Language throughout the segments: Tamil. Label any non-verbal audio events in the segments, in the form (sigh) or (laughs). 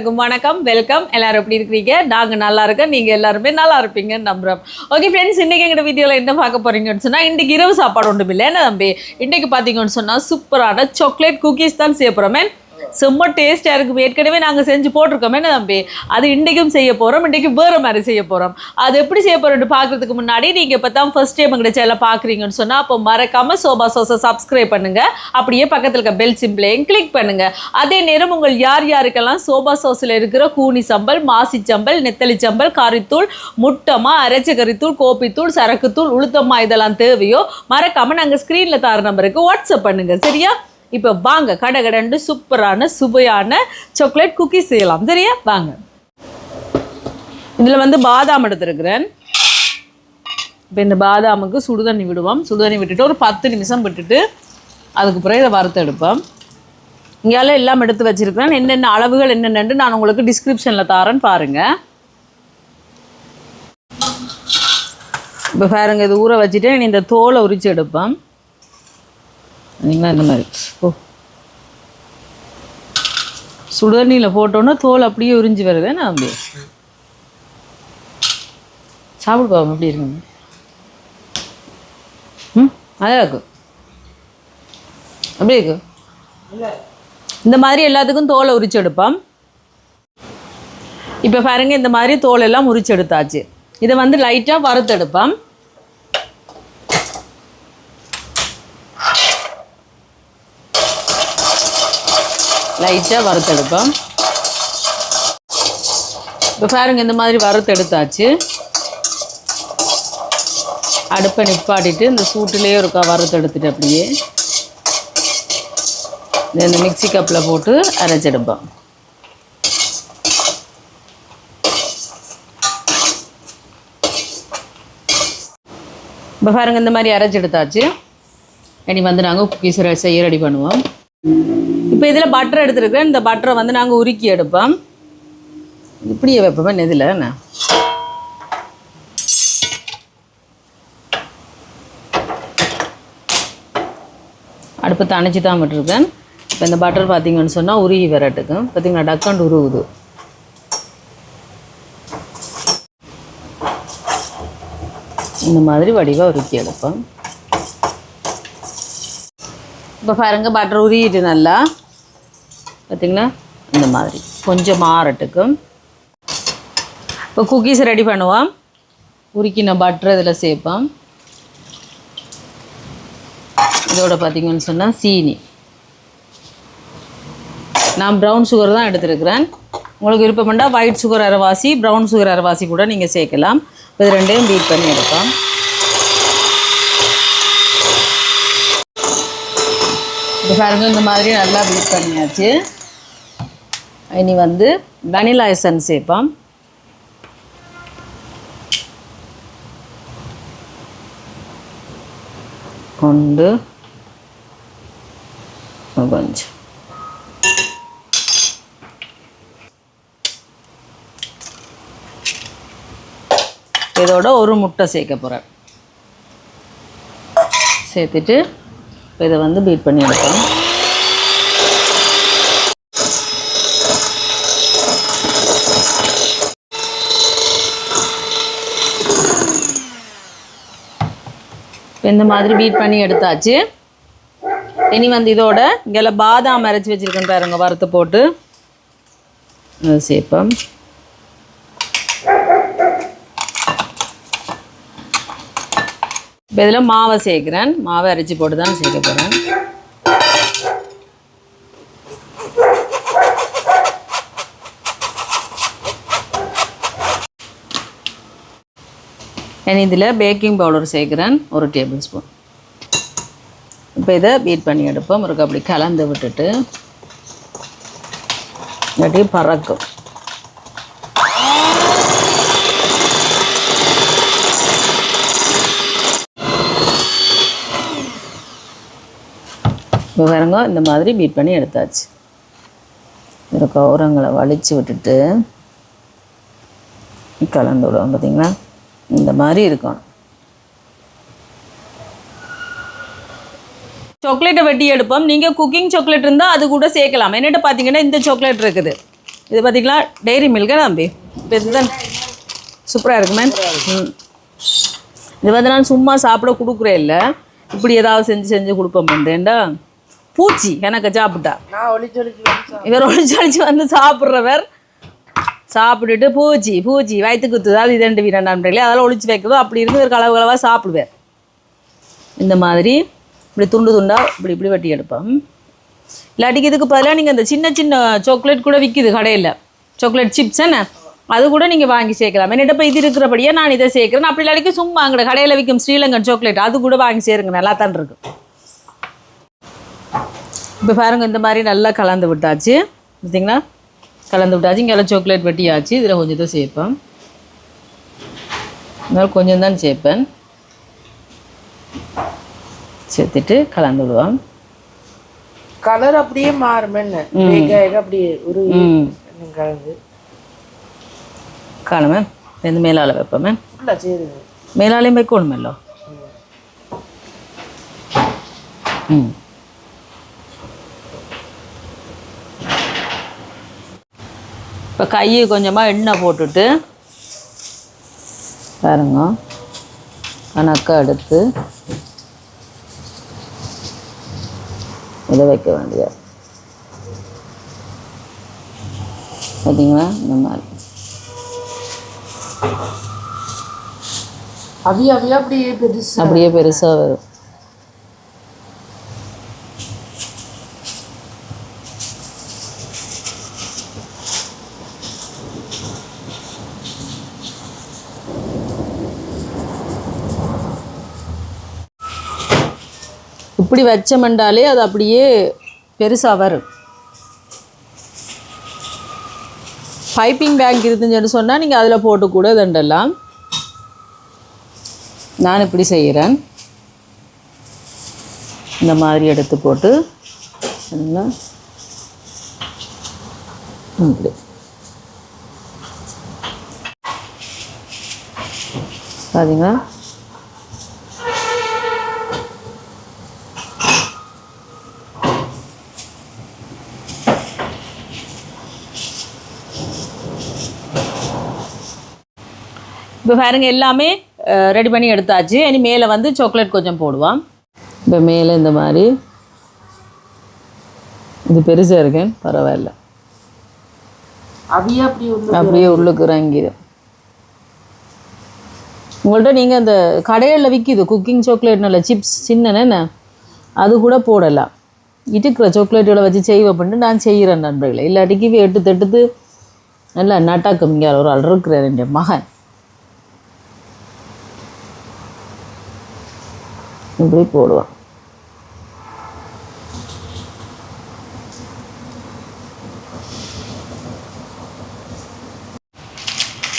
எல்லாருக்கும் வணக்கம் வெல்கம் எல்லாரும் எப்படி இருக்கிறீங்க? நாங்கள் நல்லா இருக்கோம். நீங்கள் எல்லாருமே நல்லா இருப்பீங்கன்னு நம்புறோம். ஓகே ஃப்ரெண்ட்ஸ் இன்றைக்கி எங்கள் வீடியோவில் என்ன பார்க்க போகிறீங்கன்னு சொன்னால் இன்றைக்கி இரவு சாப்பாடு ஒன்றும் இல்லை என்ன தம்பி? இன்றைக்கி பார்த்தீங்கன்னு சொன்னால் சூப்பரான சாக்லேட் குக்கீஸ் தான் செய்ய போகிறோமே செம்ம டேஸ்ட்டாக இருக்கும். ஏற்கனவே நாங்கள் செஞ்சு போட்டிருக்கோம் என்ன தம்பி? அது இன்றைக்கும் செய்ய போகிறோம் இன்றைக்கும் வேறு மாதிரி செய்ய போகிறோம் அது எப்படி செய்ய போகிறோம்னு பார்க்குறதுக்கு முன்னாடி நீங்கள் இப்போ தான் ஃபஸ்ட் டைம் எங்கள்கிட்ட சேனல் பார்க்குறீங்கன்னு சொன்னால் அப்போ மறக்காமல் சோபா சோசை சப்ஸ்கிரைப் பண்ணுங்கள் அப்படியே பக்கத்தில் இருக்க பெல் சிம்பிளையும் கிளிக் பண்ணுங்கள் அதே நேரம் உங்கள் யார் யாருக்கெல்லாம் சோபா சோஸில் இருக்கிற கூனி சம்பல் மாசி சம்பல் நெத்தலி சம்பல் கறித்தூள் முட்டமா அரைச்ச கறித்தூள் கோப்பித்தூள் சரக்குத்தூள் உளுத்தம்மா இதெல்லாம் தேவையோ மறக்காமல் நாங்கள் ஸ்க்ரீனில் தார நம்பருக்கு வாட்ஸ்அப் பண்ணுங்கள் சரியா? இப்போ வாங்க கடகடண்டு சூப்பரான சுவையான சாக்லேட் குக்கீஸ் செய்யலாம். சரியா? வாங்க. இதில் வந்து பாதாம் எடுத்துருக்கிறேன். இப்போ இந்த பாதாமுக்கு சுடுதண்ணி விடுவோம். சுடுதண்ணி விட்டுட்டு ஒரு பத்து நிமிஷம் விட்டுட்டு அதுக்கு பிறகு இதை வறுத்து எடுப்போம். இங்கேயால எல்லாம் எடுத்து வச்சிருக்கிறேன். என்னென்ன அளவுகள் என்னென்னு நான் உங்களுக்கு டிஸ்கிரிப்ஷனில் தரேன்னு பாருங்கள் இப்போ பாருங்கள் இது ஊற வச்சுட்டு இனி இந்த தோலை உரிச்சு எடுப்பேன் நீங்களா இந்த மாதிரி. ஓ. சுடுதண்ணியில் போட்டோன்னா தோல் அப்படியே உறிஞ்சி வருது. நான் அப்படியே சாப்பிடு பாவம் எப்படி இருக்குங்க ம் அதான் இருக்கு. அப்படி இருக்கு? இந்த மாதிரி எல்லாத்துக்கும் தோலை உரிச்சு எடுப்போம். இப்போ பாருங்க இந்த மாதிரி தோல் எல்லாம் உரிச்சு எடுத்தாச்சு. இதை வந்து லைட்டாக வறுத்தெடுப்போம். லைட்டாக வறுத்தெடுப்போம். இப்போ பாருங்கள் இந்த மாதிரி வறுத்தெடுத்தாச்சு. அடுப்பை நிப்பாட்டிட்டு இந்த சூட்டுலேயே இருக்கா வறுத்தெடுத்துட்டு அப்படியே இந்த மிக்ஸி கப்பில் போட்டு அரைச்செடுப்போம். இப்போ பாருங்கள் இந்த மாதிரி அரைச்செடுத்தாச்சு. இனி வந்து நாங்கள் குக்கீஸ் செய்ய ரெடி பண்ணுவோம். இப்போ இதில் பட்டர் எடுத்துருக்கேன் இந்த பட்டரை வந்து நாங்கள் உருக்கி எடுப்போம். இப்படியே வைப்போம்? இதில் என்ன அடுப்பு தணைச்சி தான் விட்டுருக்கேன். இப்போ இந்த பட்டர் பார்த்திங்கன்னு சொன்னால் உருகி வரட்டுக்கும் பார்த்தீங்கன்னா டக்காண்டு உருகுது இந்த மாதிரி வடிவாக உருக்கி எடுப்போம். இப்போ பாருங்கள் பட்டர் உருகிட்டு நல்லா. பார்த்திங்கன்னா இந்த மாதிரி. கொஞ்சம் மாறட்டுக்கும் இப்போ குக்கீஸ் ரெடி பண்ணுவோம். உருக்கின பட்டர் இதில் சேர்ப்போம். இதோட பார்த்தீங்கன்னு சொன்னால் சீனி. நான் ப்ரௌன் சுகர் தான் எடுத்துருக்கிறேன். உங்களுக்கு விருப்பம்ண்டா ஒயிட் சுகர் அரைவாசி ப்ரௌன் சுகர் அரைவாசி கூட நீங்கள் சேர்க்கலாம். இப்போ இது ரெண்டையும் பீட் பண்ணி எடுப்போம். இப்போ இந்த மாதிரி நல்லா பீட் பண்ணியாச்சு. இனி வந்து வெனிலா எசன்ஸ் சேர்ப்போம். கொண்டு கொஞ்சம் இதோட ஒரு முட்டை சேர்க்க போகிறேன் சேர்த்துட்டு இதை வந்து பீட் பண்ணி எடுப்போம். இந்த மாதிரி பீட் பண்ணி எடுத்தாச்சு. இனி வந்து இதோட இங்கே பாதாம் அரைச்சி வச்சுருக்கேன் பாருங்க வறுத்து போட்டு. அதை சேர்ப்போம் இப்போ இதில் மாவை சேர்க்குறேன். மாவை அரைச்சி போட்டு தான் சேர்க்க போகிறேன் நான் இதில் பேக்கிங் பவுடர் சேர்க்குறேன் ஒரு டேபிள் ஸ்பூன் இப்போ இதை பீட் பண்ணி எடுப்போம். ஒரு அப்படி கலந்து விட்டுட்டு இல்லாட்டி பறக்கும். இப்போ பாருங்க இந்த மாதிரி பீட் பண்ணி எடுத்தாச்சு. இருக்க உரங்களை வலித்து விட்டுட்டு கலந்து விடுவோம் பார்த்தீங்களா இந்த மாதிரி இருக்கும் சாக்லேட்டை வெட்டி எடுப்போம். நீங்கள் குக்கிங் சாக்லேட் இருந்தால் அது கூட சேர்க்கலாம். என்னட்டு பார்த்தீங்கன்னா இந்த சாக்லேட் இருக்குது. இது பார்த்தீங்களா டெய்ரி மில்கா தம்பி? இப்போ இதுதான் சூப்பராக இருக்குமே ம். இது வந்து நான் சும்மா சாப்பிட கொடுக்குறேன் இல்லை. இப்படி ஏதாவது செஞ்சு செஞ்சு கொடுப்போம்டேண்டா பூச்சி எனக்கு சாப்பிட்டா. இவர் ஒழிச்சு ஒழிச்சு வந்து சாப்பிட்றவர். சாப்பிட்டுட்டு பூச்சி பூச்சி வயிற்று குத்துது அது இதண்டு வீரண்டான்றீங்களே அதெல்லாம் ஒழிச்சு வைக்கிறதோ அப்படி இருந்து ஒரு கலவு கலவாக சாப்பிடுவேன். இந்த மாதிரி இப்படி துண்டு துண்டாக இப்படி இப்படி வெட்டி எடுப்போம் இல்லாட்டிக்கு இதுக்கு பதிலாக நீங்கள் இந்த சின்ன சின்ன சாக்லேட் கூட விற்கிது கடையில். சாக்லேட் சிப்ஸ் என்ன? அது கூட நீங்கள் வாங்கி சேர்க்கலாம். என்னிட்ட இப்போ இது இருக்கிறபடியே நான் இதை சேர்க்குறேன். அப்படி இல்லாட்டிக்கு சும்மா அங்கே கடையில் விற்கும் ஸ்ரீலங்கன் சாக்லேட் அது கூட வாங்கி சேருங்க. நல்லா தான் இருக்கு. இப்போ பாருங்க இந்த மாதிரி நல்லா கலந்து விட்டாச்சு. பார்த்தீங்களா கலந்து விட்டாச்சு. இங்கே சாக்லேட் வெட்டியாச்சு. இதில் கொஞ்சம் தான் சேர்ப்பேன். இதனால் கொஞ்சம் தான் சேர்ப்பேன். சேர்த்துட்டு கலந்து விடுவோம். கலர் அப்படியே மாறும் என்ன வேக வேக அப்படியே ஒரு கலந்து. காணுமே? இந்த மேலால் வைப்போமே? ஃபுல்லாக சேருது இப்போ கையை கொஞ்சமாக எண்ணெய் போட்டுட்டு பாருங்க. கணக்காக எடுத்து இதை வைக்க வேண்டியது. பார்த்தீங்களா இந்த மாதிரி. அவிய அப்படியே பெருசு அப்படியே பெருசாக வரும். இப்படி வச்சமெண்டாலே அது அப்படியே பெருசாக வரும். பைப்பிங் பேங்க் இருந்துச்சுன்னு சொன்னால் நீங்கள் அதில் போட்டு கூட தண்டலாம். நான் இப்படி செய்கிறேன் இந்த மாதிரி எடுத்து போட்டு இப்படி. பார்த்தீங்களா இப்போ பாருங்க எல்லாமே ரெடி பண்ணி எடுத்தாச்சு. இனி மேலே வந்து சாக்லேட் கொஞ்சம் போடுவான் இப்போ மேலே இந்த மாதிரி. இது பெருசாக இருக்கேன் பரவாயில்ல. அப்படியே அப்படியே உள்ளுக்கு இறங்கிடும் உங்கள்கிட்ட நீங்கள் அந்த கடைகளில் விற்கிது குக்கிங் சாக்லேட் நல்ல சிப்ஸ் சின்னன அது கூட போடலாம். இருக்கிற சாக்லேட்டோட வச்சு செய்வேன் பண்ணிட்டு நான் செய்கிறேன் நண்பர்களே. இல்லாட்டிக்கு எடுத்து எடுத்து நல்லா நட்டாக்கம் இங்கே ஒரு ஆள் இருக்கிறார் என் மகன். இப்படி போடுவான்.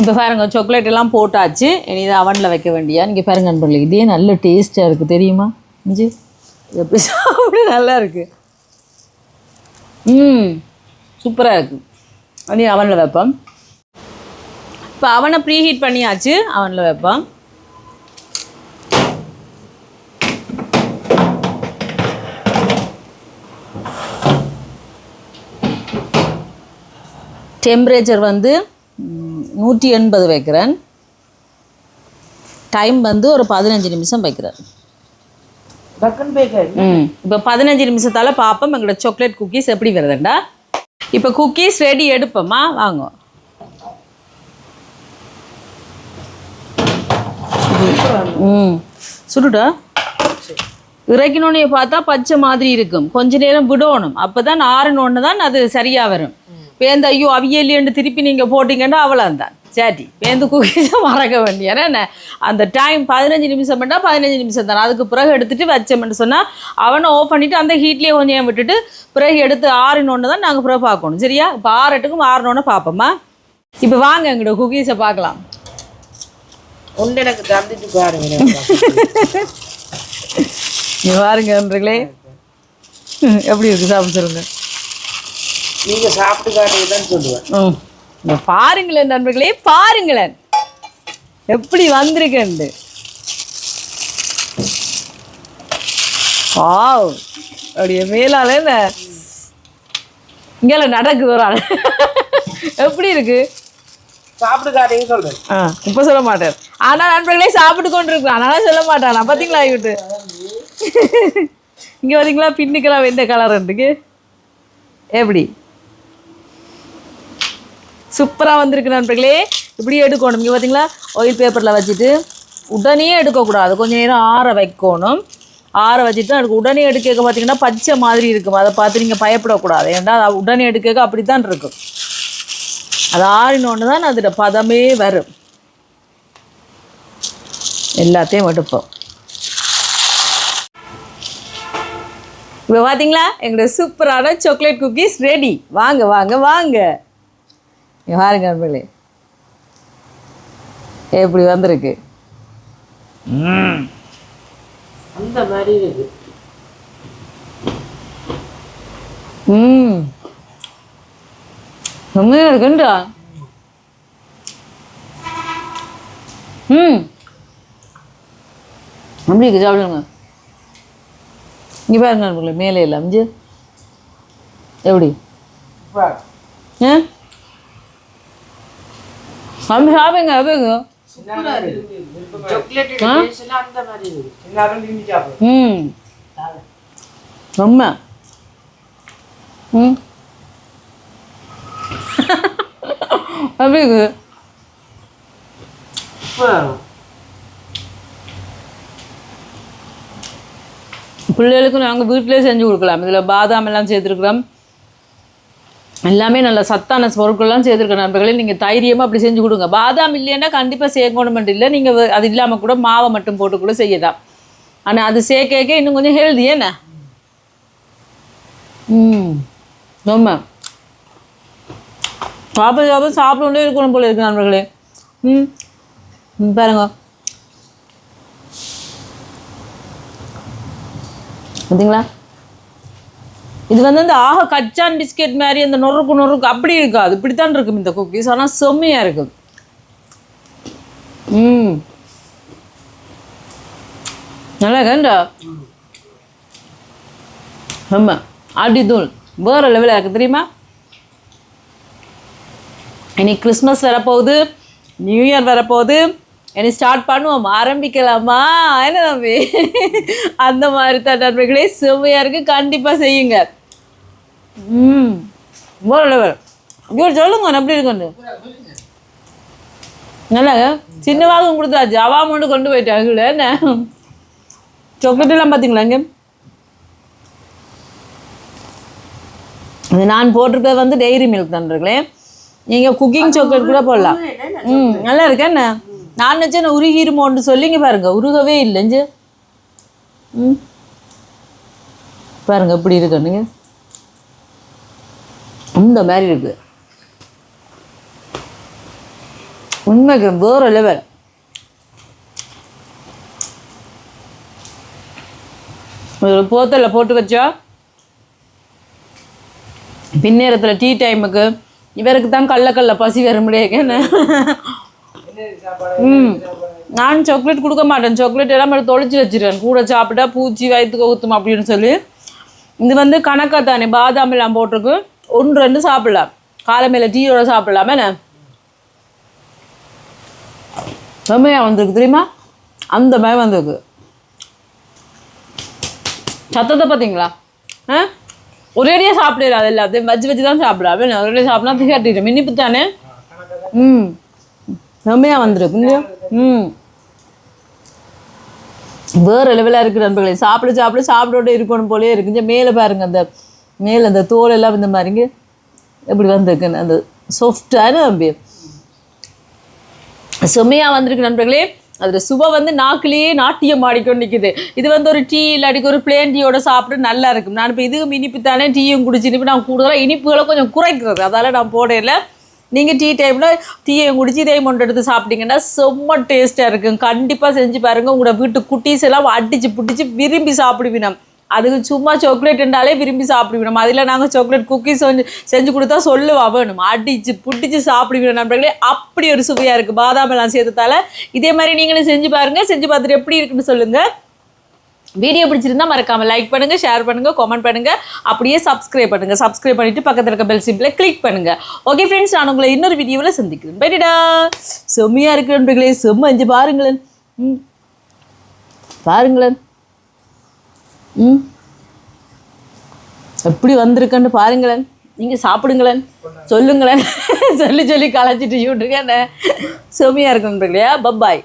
இப்போ பாருங்கள் சாக்லேட் எல்லாம் போட்டாச்சு. இனி இதை அவனில் வைக்க வேண்டியா? நீங்கள் பாருங்க நண்பர்களே இதே நல்ல டேஸ்ட்டாக இருக்குது தெரியுமா? இஞ்சி? எப்படி சாப்பிட நல்லா இருக்குது ம் சூப்பராக இருக்குது இனி அவனில் வைப்பான் இப்போ அவனை ப்ரீ ஹீட் பண்ணியாச்சு. அவனில் வைப்பான் டெம்பரேச்சர் வந்து நூற்றி எண்பது வைக்கிறேன். டைம் வந்து ஒரு பதினஞ்சு நிமிஷம் வைக்கிறேன். ம் இப்போ பதினஞ்சு நிமிஷத்தால் பார்ப்போம் எங்களோட சாக்லேட் குக்கீஸ் எப்படி வருதுண்டா? இப்போ குக்கீஸ் ரெடி எடுப்போமா? வாங்க. ம் சுடுடா. இறக்கினோடனே பார்த்தா பச்சை மாதிரி இருக்கும். கொஞ்ச நேரம் விடணும். அப்போ தான் ஆறுனோன்னு தான் அது சரியாக வரும். பேந்து ஐயோ அவியலியன்னு திருப்பி நீங்கள் போட்டிங்கன்னா அவ்வளோந்தான் சேட்டி பேந்து குக்கீஸை மறக்க வேண்டிய என்ன? அந்த டைம் பதினஞ்சு நிமிஷம் பண்ணால் பதினஞ்சு நிமிஷம் தானே. அதுக்கு பிறகு எடுத்துட்டு வச்சோம்னு சொன்னால் அவனை ஆஃப் பண்ணிவிட்டு அந்த ஹீட்லேயே கொஞ்சம் விட்டுட்டு பிறகு எடுத்து ஆறினோன்னு தான் நாங்கள் பிறகு பார்க்கணும். சரியா? இப்போ ஆறட்டுக்கும் ஆறினோன்னு பார்ப்போமா? இப்போ வாங்க எங்களோட குக்கீஸை பார்க்கலாம். ஒன்று எனக்கு தந்துட்டு பாருங்க நீ பாருங்க நண்பர்களே. எப்படி இருக்கு சாப்பிட சொல்லுங்க. நீங்க சாப்பிட்டு காட்டுங்க தான் சொல்லுவேன். பாருங்களேன் நண்பர்களே பாருங்களேன். எப்படி வந்திருக்கேன் வாவ் அப்படியே மேலால இங்கே நடக்குது ஒரு ஆள். எப்படி இருக்கு? சாப்பிடுக்காரையும் சொல்றேன். ஆ இப்போ சொல்ல மாட்டார் ஆனா நண்பர்களே சாப்பிட்டு கொண்டு இருக்கிறான் அதனால சொல்ல மாட்டான். நான் பார்த்தீங்களா இங்கிட்டு இங்க பார்த்தீங்களா பின்னுக்கெல்லாம் வெந்த கலர் இருக்கு எப்படி? சூப்பராக வந்திருக்கு நண்பர்களே. இப்படி எடுக்கணும். இங்கே பார்த்தீங்களா ஆயில் பேப்பரில் வச்சுட்டு உடனே எடுக்கக்கூடாது. கொஞ்சம் நேரம் ஆற வைக்கணும். ஆற வச்சுட்டு அதுக்கு உடனே எடுக்க பார்த்தீங்கன்னா பச்சை மாதிரி இருக்கும். அதை பார்த்து நீங்கள் பயப்படக்கூடாது. ஏன்னா அது உடனே எடுக்க அப்படி தான் இருக்கும். அது ஆறினோன்னு தான் அதோட பதமே வரும். எல்லாத்தையும் எடுப்போம். இப்போ பார்த்தீங்களா எங்களோட சூப்பரான சாக்லேட் குக்கீஸ் ரெடி வாங்க வாங்க வாங்க. இங்க பாருங்க நண்பர்களே எப்படி வந்திருக்கு? அந்த மாதிரி இருக்கு. ம். செம்மையாக இருக்குண்டா. ம். அப்படி இருக்கு சாப்பிடுங்க. இங்கே பாருங்க நண்பர்களே மேலே இல்லை அமிஞ்சு எப்படி. ஆ அப்படி சாப்பிடுங்க அப்படிங்க சாக்லேட் டேஸ்ட்ல அந்த மாதிரி இருக்கு எல்லாரும் விரும்பி சாப்பிடுவோம் ம் ரொம்ப ம் அப்படி இருக்கு பிள்ளைகளுக்கும் நாங்கள் வீட்டிலே செஞ்சு கொடுக்கலாம். இதில் பாதாம் எல்லாம் சேர்த்துருக்குறோம். எல்லாமே நல்ல சத்தான பொருட்கள்லாம் சேர்த்துருக்க நண்பர்களே நீங்கள் தைரியமாக அப்படி செஞ்சு கொடுங்க. பாதாம் இல்லைன்னா கண்டிப்பாக சேர்க்கணும் இல்லை நீங்கள் அது இல்லாமல் கூட மாவை மட்டும் போட்டு கூட செய்யலாம். ஆனால் அது சேர்க்க இன்னும் கொஞ்சம் ஹெல்தி என்ன? ம். ரொம்ப சாப்பிட சாப்பிட சாப்பிடண்டே இருக்கணும் போல இருக்கு நண்பர்களே. ம். ம், பாருங்க. பார்த்தீங்களா இது வந்து அந்த ஆக கச்சான் பிஸ்கெட் மாதிரி அந்த நொறுக்கு நொறுக்கு அப்படி இருக்காது. இப்படித்தான் இருக்கும் இந்த குக்கீஸ். ஆனால் செம்மையாக இருக்கு ம். நல்லா இருக்கா ஆமாம் அப்படி தூள். வேற லெவலில் இருக்குது தெரியுமா? இனி கிறிஸ்மஸ் வரப்போகுது. நியூ இயர் வரப்போகுது. இனி ஸ்டார்ட் பண்ணுவோம். ஆரம்பிக்கலாமா? என்ன தம்பி? அந்த மாதிரி தான் நண்பர்களே செம்மையாக இருக்குது கண்டிப்பாக செய்யுங்க. ம். இவர் சொல்லுங்க எப்படி இருக்குன்னு. நல்லா சின்னவாகவும் கொடுத்தாச்சு அவா மட்டும் கொண்டு போயிட்டாங்களே என்ன? சாக்லேட் எல்லாம் பார்த்தீங்களா இங்கே? இது நான் போட்டிருக்கிறது வந்து டெய்ரி மில்க் தந்துருங்களே நீங்கள் குக்கிங் சாக்லேட் கூட போடலாம். ம் நல்லா இருக்கா என்ன? நான் நினச்சேன் உருகிருமோன்னு சொல்லிங்க பாருங்க. உருகவே இல்லைஞ்சு ம். பாருங்க எப்படி இருக்கணுங்க இந்த மாதிரி இருக்கு. உண்மைக்கு வேறு லெவல் ஒரு போத்தலில் போட்டு வச்சா? பின்னேரத்தில் டீ டைமுக்கு இவருக்கு தான் கள்ளக்கல்ல கல்ல பசி வர முடியாது என்ன? ம். நான் சாக்லேட் கொடுக்க மாட்டேன். சாக்லேட் எல்லாம் மட்டும் தொலைச்சி வச்சிருக்கேன் கூட சாப்பிட்டா பூச்சி வயிற்றுக்கு ஊற்றும் அப்படின்னு சொல்லி. இது வந்து கணக்காக தானே பாதாம் எல்லாம் போட்டிருக்கு. ஒன்று ரெண்டு சாப்பிடலாம். காலமேல டீயோட சாப்பிடலாமே. என்ன? செம்மையாக வந்திருக்கு. தெரியுமா? அந்த மாதிரி வந்திருக்கு. சத்தத்தை பார்த்தீங்களா? ஆ? ஒரேடியாக சாப்பிடல அது எல்லாத்தையும். வச்சு வச்சு தான் சாப்பிடாம ஒரேடியாக சாப்பிடலாம். திகாட்டிடும் இனிப்பு தானே ம். செம்மையா வந்திருக்கு. இல்லையா ம். வேறு லெவலாக இருக்குது நண்பர்களே. சாப்பிட சாப்பிட சாப்பிடோட இருக்கணும் போலே இருக்கு. மேலே பாருங்க அந்த மேலே அந்த தோல் எல்லாம் இந்த மாதிரிங்க எப்படி வந்திருக்குன்னு அந்த சாஃப்டான அப்படி செம்மையாக வந்திருக்கு நண்பர்களே. அதில் சுவை வந்து நாக்கிலேயே நாட்டியம் ஆடிக்கொண்டு நிற்குது இது வந்து ஒரு டீ இல்லாட்டிக்கு ஒரு பிளேன் டீயோட சாப்பிட்டு நல்லா இருக்கும். நான் இப்போ இதுவும் இனிப்பு தானே டீயும் குடிச்சு இனிப்பு நான் கூடுதலாக இனிப்புகளை கொஞ்சம் குறைக்கிறது. அதால் நான் போடையில நீங்கள் டீ டைமில் டீயையும் குடிச்சு இதையும் மொண்டு எடுத்து சாப்பிட்டீங்கன்னா செம்ம டேஸ்ட்டாக இருக்கும். கண்டிப்பாக செஞ்சு பாருங்கள் உங்களோட வீட்டு குட்டீஸ் எல்லாம் அடித்து பிடிச்சி விரும்பி சாப்பிடுவினம். அதுக்கு சும்மா சாக்லேட்ன்றாலே விரும்பி சாப்பிடுவிடணும் அதில் நாங்கள் சாக்லேட் குக்கீஸ் செஞ்சு செஞ்சு கொடுத்தா சொல்லுவா வேணும். அடிச்சு பிடிச்சி சாப்பிடுவிடும் நண்பர்களே. அப்படி ஒரு சுவையாக இருக்குது பாதாம் எல்லாம் சேர்த்ததால இதே மாதிரி நீங்களும் செஞ்சு பாருங்கள் செஞ்சு பார்த்துட்டு எப்படி இருக்குன்னு சொல்லுங்கள் வீடியோ பிடிச்சிருந்தா மறக்காம லைக் பண்ணுங்க ஷேர் பண்ணுங்க கமெண்ட் பண்ணுங்க. அப்படியே சப்ஸ்கிரைப் பண்ணுங்க. சப்ஸ்கிரைப் பண்ணிட்டு பக்கத்தில் இருக்க பெல் சிம்பிளை கிளிக் பண்ணுங்க. ஓகே ஃப்ரெண்ட்ஸ் நான் உங்களை இன்னொரு வீடியோவில் சந்திக்கிறேன். பைடா செம்மையா நண்பர்களே. செம்ம அஞ்சு பாருங்களேன். ம். பாருங்களேன். ம். எப்படி வந்திருக்கன்னு பாருங்களேன். நீங்கள் சாப்பிடுங்களேன். சொல்லுங்களேன். (laughs) சொல்லி சொல்லி களைச்சிட்டு விட்டுருக்கேன் செம்மையா நண்பர்களையா பப்பாய்